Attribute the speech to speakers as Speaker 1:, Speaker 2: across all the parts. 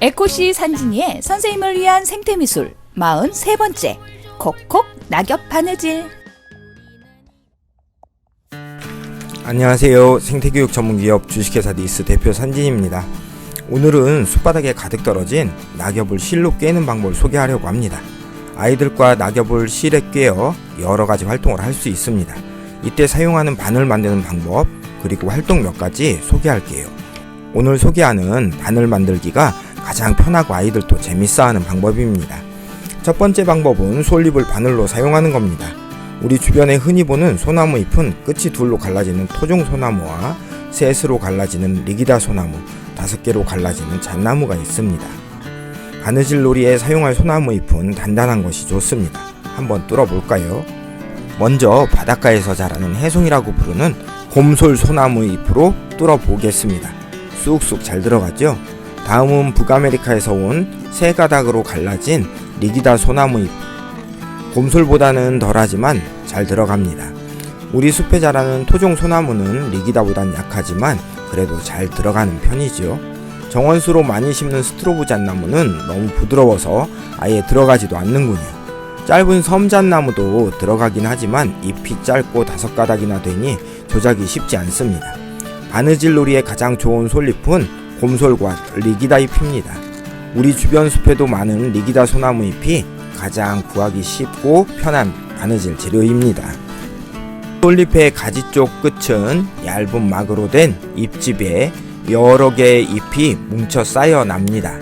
Speaker 1: 에코시 산진이의 선생님을 위한 생태미술 43번째 콕콕 낙엽 바느질
Speaker 2: 안녕하세요. 생태교육 전문기업 주식회사 니스 대표 산진입니다. 오늘은 숲바닥에 가득 떨어진 낙엽을 실로 꿰는 방법을 소개하려고 합니다. 아이들과 낙엽을 실에 꿰어 여러 가지 활동을 할 수 있습니다. 이때 사용하는 바늘 만드는 방법, 그리고 활동 몇 가지 소개할게요. 오늘 소개하는 바늘 만들기가 가장 편하고 아이들도 재밌어 하는 방법입니다. 첫 번째 방법은 솔잎을 바늘로 사용하는 겁니다. 우리 주변에 흔히 보는 소나무 잎은 끝이 둘로 갈라지는 토종 소나무와 셋으로 갈라지는 리기다 소나무, 다섯 개로 갈라지는 잣나무가 있습니다. 바느질 놀이에 사용할 소나무 잎은 단단한 것이 좋습니다. 한번 뚫어볼까요? 먼저 바닷가에서 자라는 해송이라고 부르는 곰솔 소나무 잎으로 뚫어보겠습니다. 쑥쑥 잘 들어가죠? 다음은 북아메리카에서 온 세 가닥으로 갈라진 리기다 소나무 잎 곰솔보다는 덜하지만 잘 들어갑니다. 우리 숲에 자라는 토종 소나무는 리기다보단 약하지만 그래도 잘 들어가는 편이지요. 정원수로 많이 심는 스트로브 잣나무는 너무 부드러워서 아예 들어가지도 않는군요. 짧은 섬잣나무도 들어가긴 하지만 잎이 짧고 다섯 가닥이나 되니 조작이 쉽지 않습니다. 바느질 놀이에 가장 좋은 솔잎은 곰솔과 리기다 잎입니다. 우리 주변 숲에도 많은 리기다 소나무 잎이 가장 구하기 쉽고 편한 바느질 재료입니다. 솔잎의 가지 쪽 끝은 얇은 막으로 된 잎집에 여러 개의 잎이 뭉쳐 쌓여 납니다.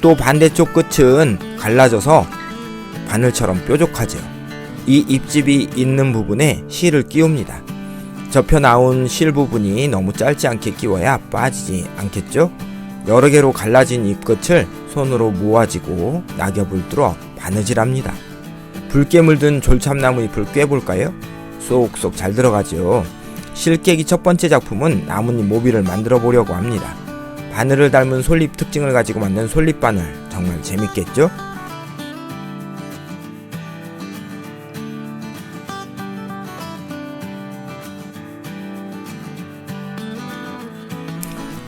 Speaker 2: 또 반대쪽 끝은 갈라져서 바늘처럼 뾰족하죠. 이 잎집이 있는 부분에 실을 끼웁니다. 접혀 나온 실 부분이 너무 짧지 않게 끼워야 빠지지 않겠죠? 여러 개로 갈라진 잎끝을 손으로 모아지고 낙엽을 뚫어 바느질합니다. 붉게 물든 졸참나무 잎을 꿰볼까요? 쏙쏙 잘 들어가죠. 실깨기 첫 번째 작품은 나뭇잎 모비를 만들어 보려고 합니다. 바늘을 닮은 솔잎 특징을 가지고 만든 솔잎 바늘 정말 재밌겠죠?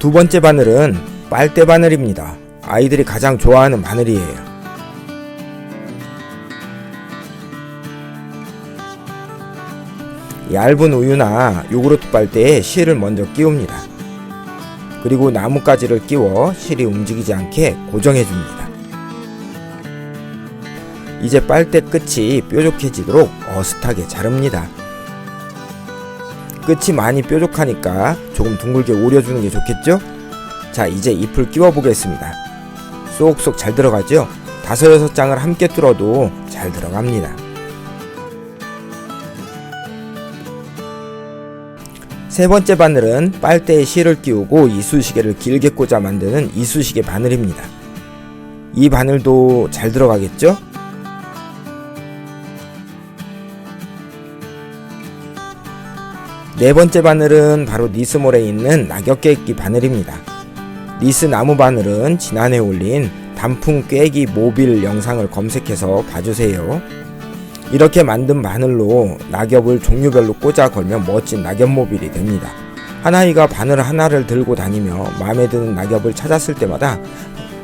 Speaker 2: 두 번째 바늘은 빨대 바늘입니다. 아이들이 가장 좋아하는 바늘이에요. 얇은 우유나 요구르트 빨대에 실을 먼저 끼웁니다. 그리고 나뭇가지를 끼워 실이 움직이지 않게 고정해 줍니다. 이제 빨대 끝이 뾰족해지도록 어슷하게 자릅니다. 끝이 많이 뾰족하니까 조금 둥글게 오려주는 게 좋겠죠? 자, 이제 잎을 끼워 보겠습니다. 쏙쏙 잘 들어가죠? 다섯 여섯 장을 함께 뚫어도 잘 들어갑니다. 세 번째 바늘은 빨대에 실을 끼우고 이쑤시개를 길게 꽂아 만드는 이쑤시개 바늘입니다. 이 바늘도 잘 들어가겠죠? 네 번째 바늘은 바로 니스몰에 있는 낙엽깨기 바늘입니다. 니스 나무 바늘은 지난해 올린 단풍 꿰기 모빌 영상을 검색해서 봐주세요. 이렇게 만든 바늘로 낙엽을 종류별로 꽂아 걸면 멋진 낙엽 모빌이 됩니다. 한 아이가 바늘 하나를 들고 다니며 마음에 드는 낙엽을 찾았을 때마다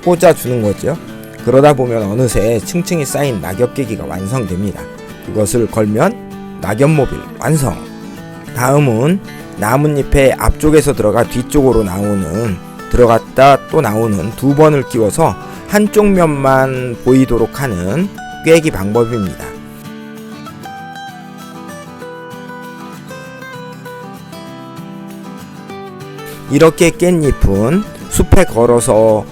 Speaker 2: 꽂아 주는 거죠. 그러다 보면 어느새 층층이 쌓인 낙엽 깨기가 완성됩니다. 그것을 걸면 낙엽 모빌 완성. 다음은 나뭇잎의 앞쪽에서 들어가 뒤쪽으로 나오는 들어갔다 또 나오는 두 번을 끼워서 한쪽 면만 보이도록 하는 꿰기 방법입니다. 이렇게 깬 잎은 숲에 걸어서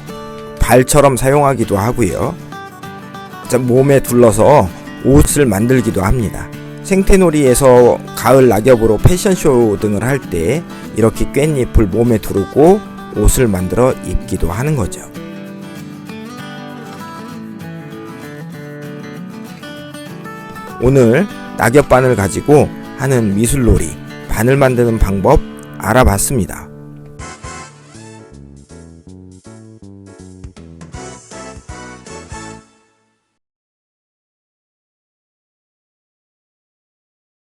Speaker 2: 발처럼 사용하기도 하고요. 몸에 둘러서 옷을 만들기도 합니다. 생태놀이에서 가을 낙엽으로 패션쇼 등을 할 때 이렇게 깻잎을 몸에 두르고 옷을 만들어 입기도 하는 거죠. 오늘 낙엽 바늘 가지고 하는 미술놀이, 바늘 만드는 방법 알아봤습니다.